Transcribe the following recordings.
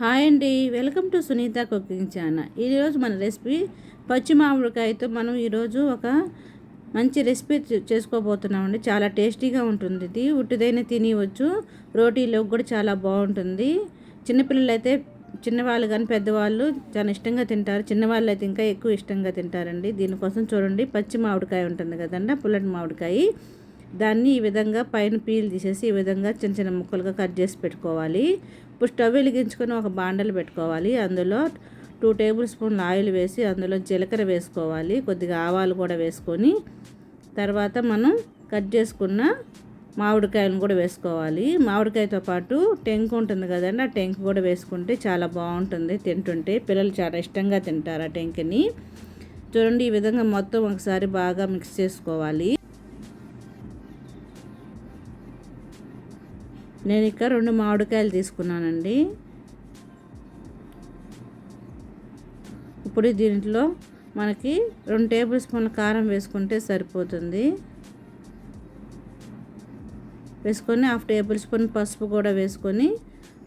hi అండి welcome to Sunitha cooking channel ఈరోజు మన రెసిపీ పచ్చి మామిడికాయతో మనం ఈరోజు ఒక మంచి రెసిపీ చేసుకోబోతున్నామండి చాలా టేస్టీగా ఉంటుంది ఇది ఉట్టిదైన తినవచ్చు రోటీలో కూడా చాలా బాగుంటుంది చిన్నపిల్లలు అయితే చిన్నవాళ్ళు కానీ పెద్దవాళ్ళు చాలా ఇష్టంగా తింటారు చిన్నవాళ్ళు అయితే ఇంకా ఎక్కువ ఇష్టంగా తింటారండి దీనికోసం చూడండి పచ్చి మామిడికాయ ఉంటుంది కదండి పుల్లటి మామిడికాయ దాన్ని ఈ విధంగా పైన పీల్ తీసేసి ఈ విధంగా చిన్న చిన్న ముక్కలుగా కట్ చేసి పెట్టుకోవాలి ఇప్పుడు స్టవ్ వెలిగించుకొని ఒక బాండలు పెట్టుకోవాలి అందులో టూ టేబుల్ స్పూన్లు ఆయిల్ వేసి అందులో జీలకర్ర వేసుకోవాలి కొద్దిగా ఆవాలు కూడా వేసుకొని తర్వాత మనం కట్ చేసుకున్న మామిడికాయలను కూడా వేసుకోవాలి మామిడికాయతో పాటు టెంక్ ఉంటుంది కదండి ఆ టెంక్ కూడా వేసుకుంటే చాలా బాగుంటుంది తింటుంటే పిల్లలు చాలా ఇష్టంగా తింటారు ఆ టెంక్ని చూడండి ఈ విధంగా మొత్తం ఒకసారి బాగా మిక్స్ చేసుకోవాలి నేను ఇక్కడ రెండు మామిడికాయలు తీసుకున్నానండి ఇప్పుడు దీంట్లో మనకి రెండు టేబుల్ స్పూన్ల కారం వేసుకుంటే సరిపోతుంది వేసుకొని హాఫ్ టేబుల్ స్పూన్ పసుపు కూడా వేసుకొని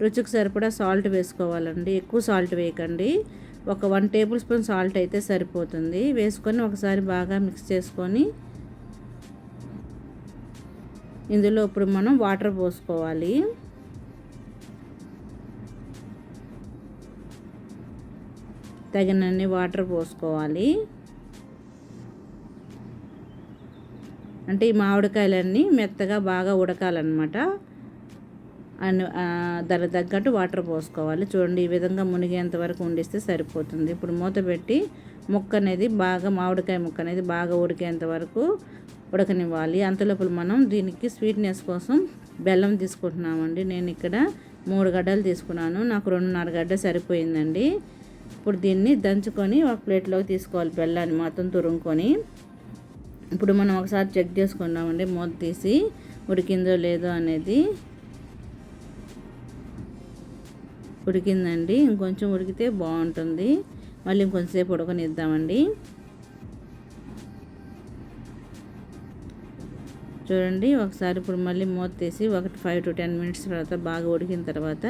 రుచికి సరిపడా సాల్ట్ వేసుకోవాలండి ఎక్కువ సాల్ట్ వేయకండి ఒక వన్ టేబుల్ స్పూన్ సాల్ట్ అయితే సరిపోతుంది వేసుకొని ఒకసారి బాగా మిక్స్ చేసుకొని ఇందులో ఇప్పుడు మనం వాటర్ పోసుకోవాలి తగినన్ని వాటర్ పోసుకోవాలి అంటే ఈ మామిడికాయలన్నీ మెత్తగా బాగా ఉడకాలన్నమాట అని దానికి తగ్గట్టు వాటర్ పోసుకోవాలి చూడండి ఈ విధంగా మునిగేంత వరకు ఉండిస్తే సరిపోతుంది ఇప్పుడు మూత పెట్టి ముక్క అనేది బాగా మామిడికాయ ముక్క అనేది బాగా ఉడికేంత వరకు ఉడకనివ్వాలి లోపల మనం దీనికి స్వీట్నెస్ కోసం బెల్లం తీసుకుంటున్నామండి నేను ఇక్కడ మూడు గడ్డలు తీసుకున్నాను నాకు రెండున్నర గడ్డ సరిపోయిందండి ఇప్పుడు దీన్ని దంచుకొని ఒక ప్లేట్లోకి తీసుకోవాలి బెల్లాన్ని మొత్తం తురుముకొని ఇప్పుడు మనం ఒకసారి చెక్ చేసుకున్నామండి మూత తీసి ఉడికిందో లేదో అనేది ఉడికిందండి ఇంకొంచెం ఉడికితే బాగుంటుంది మళ్ళీ ఇంకొంచెంసేపు ఉడకనిద్దామండి చూడండి ఒకసారి ఇప్పుడు మళ్ళీ మూత తీసి ఒకటి ఫైవ్ టు టెన్ మినిట్స్ తర్వాత బాగా ఉడికిన తర్వాత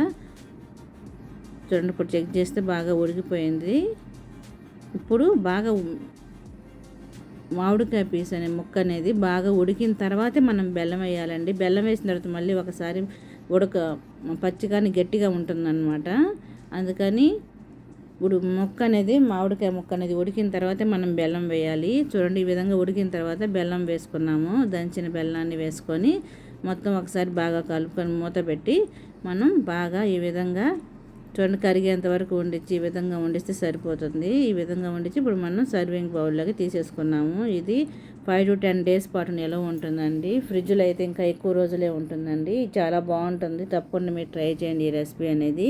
చూడండి ఇప్పుడు చెక్ చేస్తే బాగా ఉడికిపోయింది ఇప్పుడు బాగా మామిడికాయ పీస్ అనే ముక్క అనేది బాగా ఉడికిన తర్వాతే మనం బెల్లం వేయాలండి బెల్లం వేసిన తర్వాత మళ్ళీ ఒకసారి ఉడక కానీ గట్టిగా ఉంటుందన్నమాట అందుకని ఇప్పుడు మొక్క అనేది మామిడికాయ మొక్క అనేది ఉడికిన తర్వాత మనం బెల్లం వేయాలి చూడండి ఈ విధంగా ఉడికిన తర్వాత బెల్లం వేసుకున్నాము దంచిన బెల్లాన్ని వేసుకొని మొత్తం ఒకసారి బాగా కలుపుకొని మూత పెట్టి మనం బాగా ఈ విధంగా చూడండి కరిగేంత వరకు వండించి ఈ విధంగా వండిస్తే సరిపోతుంది ఈ విధంగా వండించి ఇప్పుడు మనం సర్వింగ్ బౌల్లోకి తీసేసుకున్నాము ఇది ఫైవ్ టు టెన్ డేస్ పాటు నిలవ ఉంటుందండి ఫ్రిడ్జ్లో అయితే ఇంకా ఎక్కువ రోజులే ఉంటుందండి చాలా బాగుంటుంది తప్పకుండా మీరు ట్రై చేయండి ఈ రెసిపీ అనేది